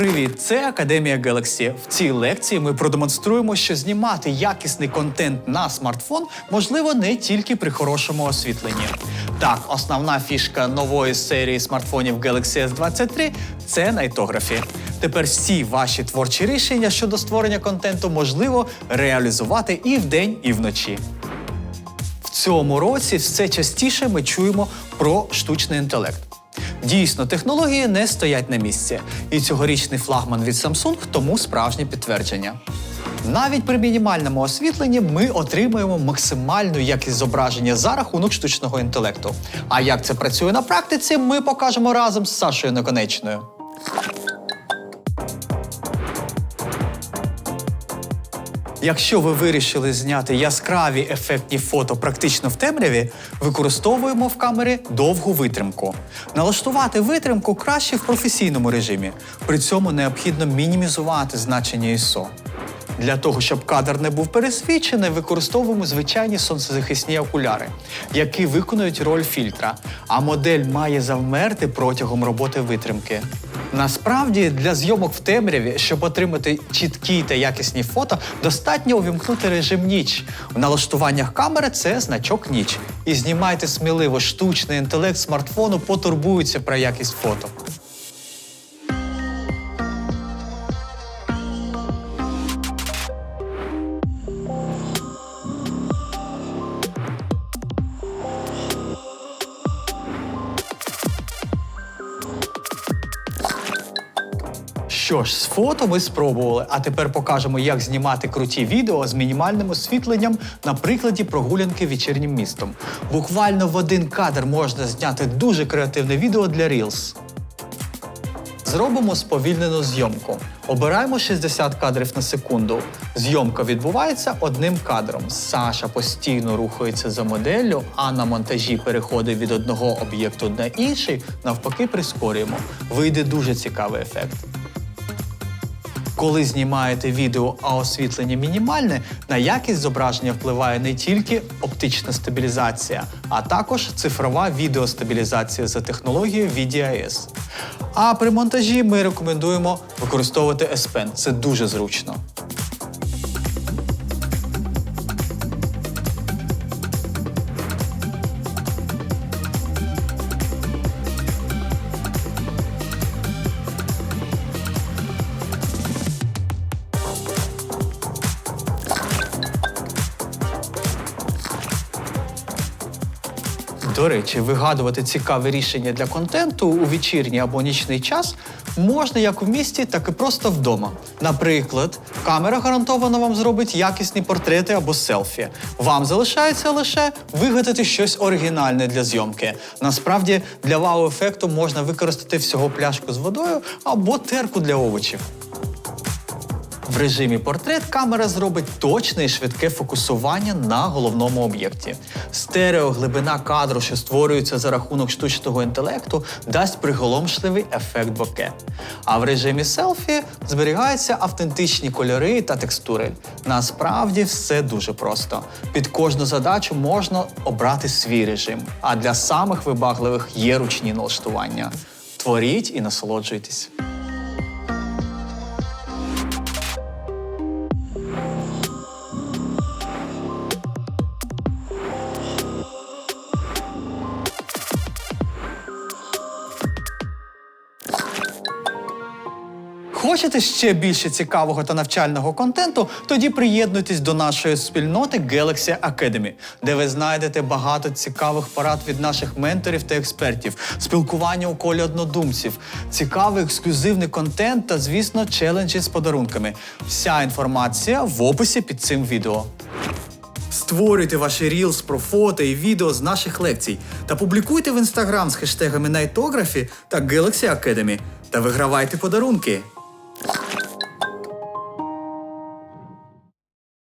Привіт, це Академія Galaxy. В цій лекції ми продемонструємо, що знімати якісний контент на смартфон можливо не тільки при хорошому освітленні. Так, основна фішка нової серії смартфонів Galaxy S23 – це найтографі. Тепер всі ваші творчі рішення щодо створення контенту можливо реалізувати і вдень, і вночі. В цьому році все частіше ми чуємо про штучний інтелект. Дійсно, технології не стоять на місці, і цьогорічний флагман від Samsung тому справжнє підтвердження. Навіть при мінімальному освітленні ми отримуємо максимальну якість зображення за рахунок штучного інтелекту. А як це працює на практиці, ми покажемо разом з Сашою Наконечною. Якщо ви вирішили зняти яскраві ефектні фото практично в темряві, використовуємо в камері довгу витримку. Налаштувати витримку краще в професійному режимі. При цьому необхідно мінімізувати значення ISO. Для того, щоб кадр не був пересвічений, використовуємо звичайні сонцезахисні окуляри, які виконують роль фільтра, а модель має завмерти протягом роботи витримки. Насправді, для зйомок в темряві, щоб отримати чіткі та якісні фото, достатньо увімкнути режим ніч. В налаштуваннях камери це значок ніч. І знімайте сміливо, штучний інтелект смартфону потурбується про якість фото. Що ж, з фото ми спробували, а тепер покажемо, як знімати круті відео з мінімальним освітленням на прикладі прогулянки вечірнім містом. Буквально в один кадр можна зняти дуже креативне відео для Reels. Зробимо сповільнену зйомку. Обираємо 60 кадрів на секунду. Зйомка відбувається одним кадром. Саша постійно рухається за моделлю, а на монтажі переходить від одного об'єкту на інший, навпаки, прискорюємо. Вийде дуже цікавий ефект. Коли знімаєте відео, а освітлення мінімальне, на якість зображення впливає не тільки оптична стабілізація, а також цифрова відеостабілізація за технологією VDIS. А при монтажі ми рекомендуємо використовувати S Pen. Це дуже зручно. До речі, вигадувати цікаве рішення для контенту у вечірній або нічний час можна як в місті, так і просто вдома. Наприклад, камера гарантовано вам зробить якісні портрети або селфі. Вам залишається лише вигадати щось оригінальне для зйомки. Насправді, для вау-ефекту можна використати всього пляшку з водою або терку для овочів. В режимі портрет камера зробить точне і швидке фокусування на головному об'єкті. Стереоглибина кадру, що створюється за рахунок штучного інтелекту, дасть приголомшливий ефект боке. А в режимі селфі зберігаються автентичні кольори та текстури. Насправді все дуже просто. Під кожну задачу можна обрати свій режим, а для самих вибагливих є ручні налаштування. Творіть і насолоджуйтесь. Хочете ще більше цікавого та навчального контенту? Тоді приєднуйтесь до нашої спільноти Galaxy Academy, де ви знайдете багато цікавих порад від наших менторів та експертів, спілкування у колі однодумців, цікавий ексклюзивний контент та, звісно, челенджі з подарунками. Вся інформація в описі під цим відео. Створюйте ваші рілс про фото і відео з наших лекцій та публікуйте в інстаграм з хештегами Nightography та Galaxy Academy та вигравайте подарунки.